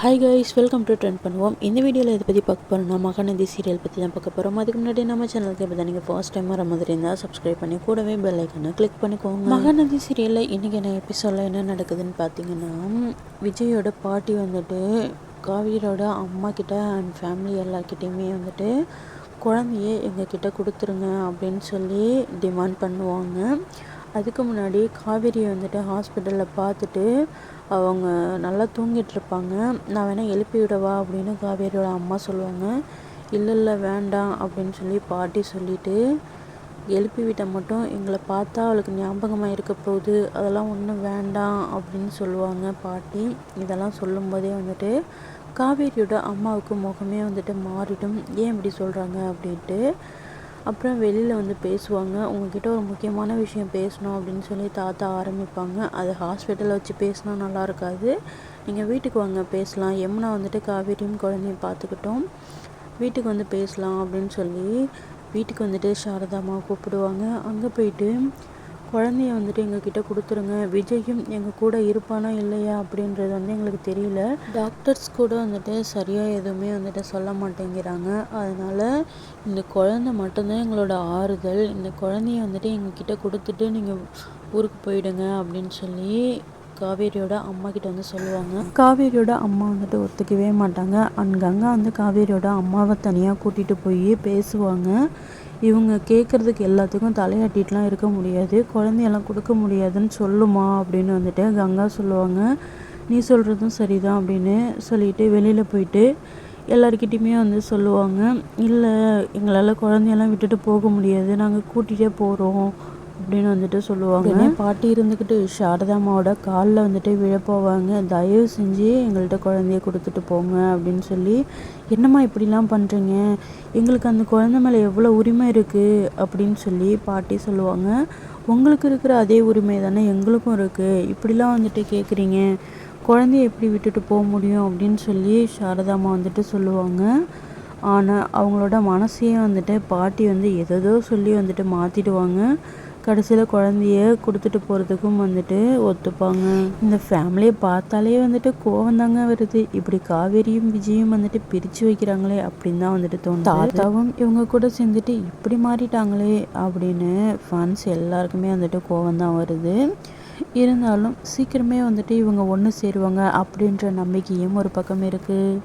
Hi guys welcome to trend பண்ணுவோம் இந்த வீடியோவில் இதை பற்றி பார்க்க போகிறோம்னா மகாநதி சீரியல் பற்றி தான் பார்க்க போகிறோம் அதுக்கு முன்னாடி நம்ம சேனலுக்கு இப்போ நீங்கள் ஃபர்ஸ்ட் டைம் வர மாதிரி இருந்தால் சப்ஸ்கிரைப் பண்ணி கூடவே பெல் ஐக்கனை கிளிக் பண்ணிக்கோங்க. மகாநதி சீரியலில் இன்றைக்கி என்ன எபிசோடில் என்ன நடக்குதுன்னு பார்த்தீங்கன்னா விஜயோட பாட்டி வந்துட்டு காவியரோட அம்மா கிட்ட அண்ட் ஃபேமிலி எல்லாக்கிட்டேயுமே வந்துட்டு குழந்தைய எங்ககிட்ட கொடுத்துருங்க அப்படின்னு சொல்லி டிமாண்ட் பண்ணுவாங்க. அதுக்கு முன்னாடி காவேரியை வந்துட்டு ஹாஸ்பிட்டலில் பார்த்துட்டு அவங்க நல்லா தூங்கிட்டு இருப்பாங்க நான் வேணால் எழுப்பி விடவா அப்படின்னு காவேரியோட அம்மா சொல்லுவாங்க. இல்லை இல்லை வேண்டாம் அப்படின்னு சொல்லி பாட்டி சொல்லிவிட்டு எழுப்பி விட்டால் மட்டும் எங்களை பார்த்தா அவளுக்கு ஞாபகமாக இருக்க போகுது. அதெல்லாம் ஒன்றும் வேண்டாம் அப்படின்னு சொல்லுவாங்க பாட்டி. இதெல்லாம் சொல்லும்போதே வந்துட்டு காவேரியோட அம்மாவுக்கு முகமே வந்துட்டு மாறிடும். ஏன் இப்படி சொல்கிறாங்க அப்படின்ட்டு அப்புறம் வெளியில் வந்து பேசுவாங்க. உங்ககிட்ட ஒரு முக்கியமான விஷயம் பேசணும் அப்படின்னு சொல்லி தாத்தா ஆரம்பிப்பாங்க. அது ஹாஸ்பிட்டலில் வச்சு பேசினா நல்லா இருக்காது. நீங்கள் வீட்டுக்கு வாங்க பேசலாம். யமுனா வந்துட்டு காவேரியும் குழந்தையும் பார்த்துக்கிட்டோம். வீட்டுக்கு வந்து பேசலாம் அப்படின்னு சொல்லி வீட்டுக்கு வந்துட்டு சாரதாமா கூப்பிடுவாங்க. அங்கே போயிட்டு குழந்தைய வந்துட்டு எங்ககிட்ட கொடுத்துருங்க. விஜயும் எங்கள் கூட இருப்பானா இல்லையா அப்படின்றது வந்து எங்களுக்கு தெரியல. டாக்டர்ஸ் கூட வந்துட்டு சரியாக எதுவுமே வந்துட்டு சொல்ல மாட்டேங்கிறாங்க. அதனால் இந்த குழந்தை மட்டும்தான் எங்களோட ஆறுதல். இந்த குழந்தைய வந்துட்டு எங்ககிட்ட கொடுத்துட்டு நீங்கள் ஊருக்கு போயிடுங்க அப்படின்னு சொல்லி காவேரியோட அம்மா கிட்ட வந்து சொல்லுவாங்க. காவேரியோட அம்மா வந்துட்டு ஒத்துக்கவே மாட்டாங்க. அண்ட் கங்கா வந்து காவேரியோட அம்மாவை தனியாக கூட்டிகிட்டு போய் பேசுவாங்க. இவங்க கேட்குறதுக்கு எல்லாத்துக்கும் தலையாட்டிட்டுலாம் இருக்க முடியாது. குழந்தையெல்லாம் கொடுக்க முடியாதுன்னு சொல்லுமா அப்படின்னு வந்துட்டு கங்கா சொல்லுவாங்க. நீ சொல்கிறதும் சரிதான் அப்படின்னு சொல்லிட்டு வெளியில் போயிட்டு எல்லாருக்கிட்டேயுமே வந்து சொல்லுவாங்க. இல்லை எங்களால் குழந்தையெல்லாம் விட்டுட்டு போக முடியாது. நாங்கள் கூட்டிகிட்டே போகிறோம் அப்படின்னு வந்துட்டு சொல்லுவாங்க. பாட்டி இருந்துக்கிட்டு சாரதாமாவோட காலில் வந்துட்டு விழப்போவாங்க தயவு செஞ்சு எங்கள்கிட்ட குழந்தைய கொடுத்துட்டு போங்க அப்படின்னு சொல்லி என்னம்மா இப்படிலாம் பண்ணுறீங்க எங்களுக்கு அந்த குழந்தை மேலே எவ்வளோ உரிமை இருக்குது அப்படின்னு சொல்லி பாட்டி சொல்லுவாங்க. உங்களுக்கு இருக்கிற அதே உரிமை தானே எங்களுக்கும் இருக்குது இப்படிலாம் வந்துட்டு கேட்குறீங்க குழந்தைய எப்படி விட்டுட்டு போக முடியும்? அப்படின்னு சொல்லி சாரதாமா வந்துட்டு சொல்லுவாங்க. ஆனால் அவங்களோட மனசையே வந்துட்டு பாட்டி வந்து எதோ சொல்லி வந்துட்டு மாற்றிடுவாங்க கடைசியில் குழந்தைய கொடுத்துட்டு போகிறதுக்கும் வந்துட்டு ஒத்துப்பாங்க. இந்த ஃபேமிலியை பார்த்தாலே வந்துட்டு கோவம் தாங்க வருது. இப்படி காவேரியும் விஜயும் வந்துட்டு பிரித்து வைக்கிறாங்களே அப்படின்னு தான் வந்துட்டு தோணும் தாத்தாவும் இவங்க கூட சேர்ந்துட்டு இப்படி மாறிட்டாங்களே அப்படின்னு ஃபேன்ஸ் எல்லாருக்குமே வந்துட்டு கோவம் தான் வருது. இருந்தாலும் சீக்கிரமே வந்துட்டு இவங்க ஒன்று சேருவாங்க அப்படின்ற நம்பிக்கையும் ஒரு பக்கம் இருக்குது